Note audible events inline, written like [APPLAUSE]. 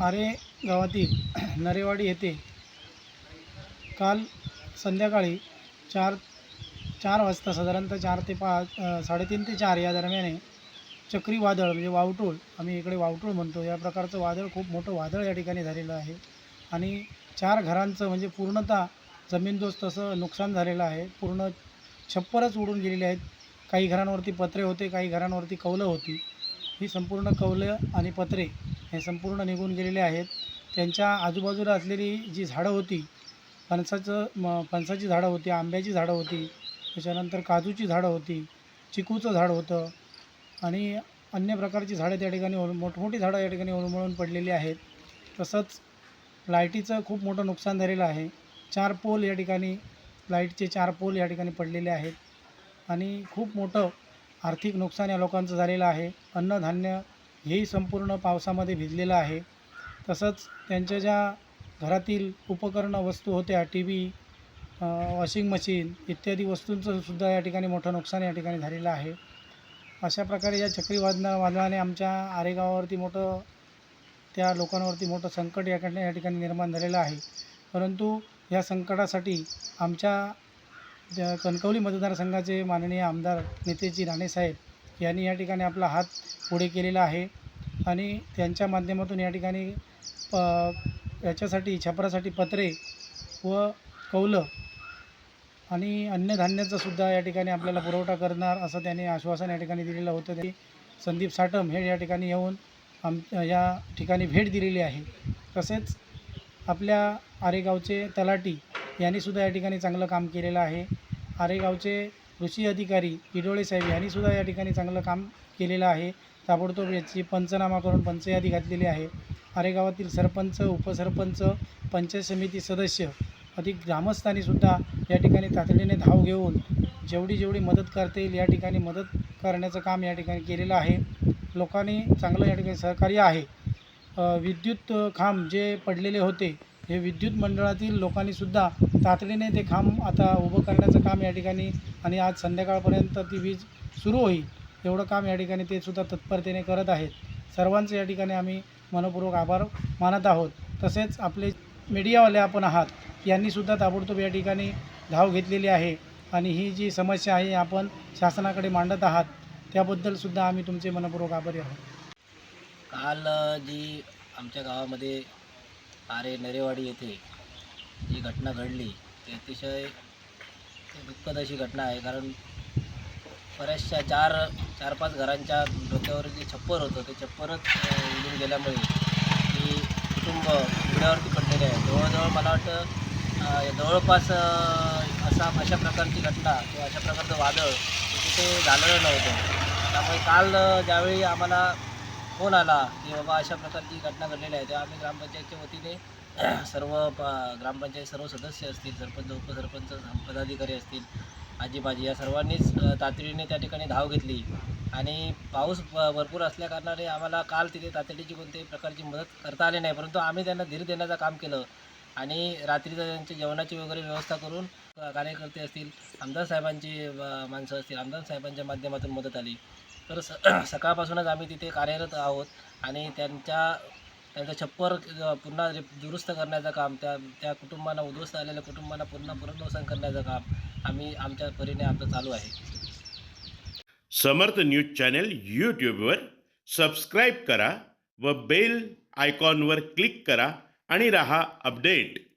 आरे गावातील नरेवाडी येथे काल संध्याकाळी चार चार वाजता साधारणतः चार ते पाच साडेतीन ते चार या दरम्याने चक्रीवादळ म्हणजे वावटूळ आम्ही इकडे वावटूळ म्हणतो या प्रकारचं वादळ खूप मोठं वादळ या ठिकाणी झालेलं आहे. आणि चार घरांचं म्हणजे पूर्णतः जमीनदोस्त असं नुकसान झालेलं आहे. पूर्ण छप्परच उडून गेलेले आहेत. काही घरांवरती पत्रे होते काही घरांवरती कौलं होती. ही संपूर्ण कवलं आणि पत्रे हे संपूर्ण निघून गेलेले आहेत. त्यांच्या आजूबाजूला असलेली जी झाडं होती फणसाचं म फणसाची झाडं होती आंब्याची झाडं होती त्याच्यानंतर काजूची झाडं होती चिकूचं झाड होतं आणि अन्य प्रकारची झाडं त्या ठिकाणी ओल मोठमोठी झाडं या ठिकाणी उन्मळून पडलेली आहेत. तसंच लाईटीचं खूप मोठं नुकसान झालेलं आहे. चार पोल या ठिकाणी लाईटचे चार पोल या ठिकाणी पडलेले आहेत आणि खूप मोठं आर्थिक नुकसान या लोकांचं झालेलं आहे. अन्नधान्य हेही संपूर्ण पावसामध्ये भिजलेलं आहे. तसंच त्यांच्या ज्या घरातील उपकरणं वस्तू होत्या टी व्ही वॉशिंग मशीन इत्यादी वस्तूंचं सुद्धा या ठिकाणी मोठं नुकसान या ठिकाणी झालेलं आहे. अशा प्रकारे या चक्रीवादना वादळाने आमच्या आरेगावावरती मोठं त्या लोकांवरती मोठं संकट या ठिकाणी या ठिकाणी निर्माण झालेलं आहे. परंतु या संकटासाठी आमच्या ज्या कणकवली मतदारसंघाचे माननीय आमदार नेतेजी राणेसाहेब यांनी या ठिकाणी आपला हात पुढे केलेला आहे आणि त्यांच्या माध्यमातून या ठिकाणी प याच्यासाठी छपरासाठी पत्रे व कौलं आणि अन्नधान्याचा सुद्धा या ठिकाणी आपल्याला पुरवठा करणार असं त्यांनी आश्वासन या ठिकाणी दिलेलं होतं. ते संदीप साटम हे या ठिकाणी येऊन आम या ठिकाणी भेट दिलेली आहे. तसेच आपल्या आरेगावचे तलाटी यांनीसुद्धा या ठिकाणी चांगलं काम केलेलं आहे. आरेगावचे कृषी अधिकारी किडोळे साहेब यांनीसुद्धा या ठिकाणी चांगलं काम केलेलं आहे. ताबडतोब याची पंचनामा करून पंचयादी घातलेली आहे. आरेगावातील सरपंच उपसरपंच पंचायत समिती सदस्य अधिक ग्रामस्थांनीसुद्धा या ठिकाणी तातडीने धाव घेऊन जेवढी जेवढी मदत करता येईल या ठिकाणी मदत करण्याचं काम या ठिकाणी केलेलं आहे. लोकांनी चांगलं या ठिकाणी सहकार्य आहे. विद्युत खांब जे पडलेले होते हे विद्युत मंडळातील लोकांनीसुद्धा तातडीने ते खांब आता उभं करण्याचं काम या ठिकाणी आणि आज संध्याकाळपर्यंत ती वीज सुरू होईल एवढं काम या ठिकाणी ते सुद्धा तत्परतेने करत आहेत. सर्वांचे या ठिकाणी आम्ही मनपूर्वक आभार मानत आहोत. तसेच आपले मीडियावाले आपण आहात यांनीसुद्धा ताबडतोब या ठिकाणी धाव घेतलेली आहे आणि ही जी समस्या आहे आपण शासनाकडे मांडत आहात त्याबद्दलसुद्धा आम्ही तुमचे मनपूर्वक आभारी आहोत. काल जी आमच्या गावामध्ये आरे नरेवाडी येथे जी घटना घडली ती अतिशय दुःखद अशी घटना आहे. कारण बऱ्याचशा चार चार पाच घरांच्या डोक्यावर जे छप्पर होतं ते छप्परच उडून गेल्यामुळे ही कुटुंब उघड्यावरती पडलेले आहे. जवळजवळ मला वाटतं जवळपास असा अशा प्रकारची घटना किंवा अशा प्रकारचं वादळ तिथे झालेलं नव्हतं. त्यामुळे काल ज्यावेळी आम्हाला फोन आला की बाबा अशा प्रकारची घटना घडलेली आहे. तेव्हा आम्ही ग्रामपंचायतच्या वतीने [CLEARS THROAT] सर्व प ग्रामपंचायत सर्व सदस्य असतील सरपंच उपसरपंच पदाधिकारी असतील आजीबाजी या सर्वांनीच तातडीने त्या ठिकाणी धाव घेतली. आणि पाऊस भरपूर असल्याकारणाने आम्हाला काल तिथे तातडीची कोणत्याही प्रकारची मदत करता आली नाही. परंतु आम्ही त्यांना धीर देण्याचं काम केलं. आणि रात्रीचं त्यांच्या जेवणाची वगैरे व्यवस्था करून कार्यकर्ते असतील आमदार साहेबांची माणसं असतील आमदार साहेबांच्या माध्यमातून मदत आली. तर स [CLEARS THROAT] सकाळपासूनच आम्ही तिथे कार्यरत आहोत आणि त्यांच्या त्यांचं छप्पर पुन्हा रि- दुरुस्त करण्याचं काम त्या त्या कुटुंबांना उद्ध्वस्त आलेल्या कुटुंबांना पुन्हा पुनर्वसन करण्याचं काम आम्ही आमच्या परीने आमचं चालू आहे. समर्थ न्यूज चॅनल यूट्यूबवर सबस्क्राईब करा व बेल आयकॉनवर क्लिक करा आणि रहा अपडेट.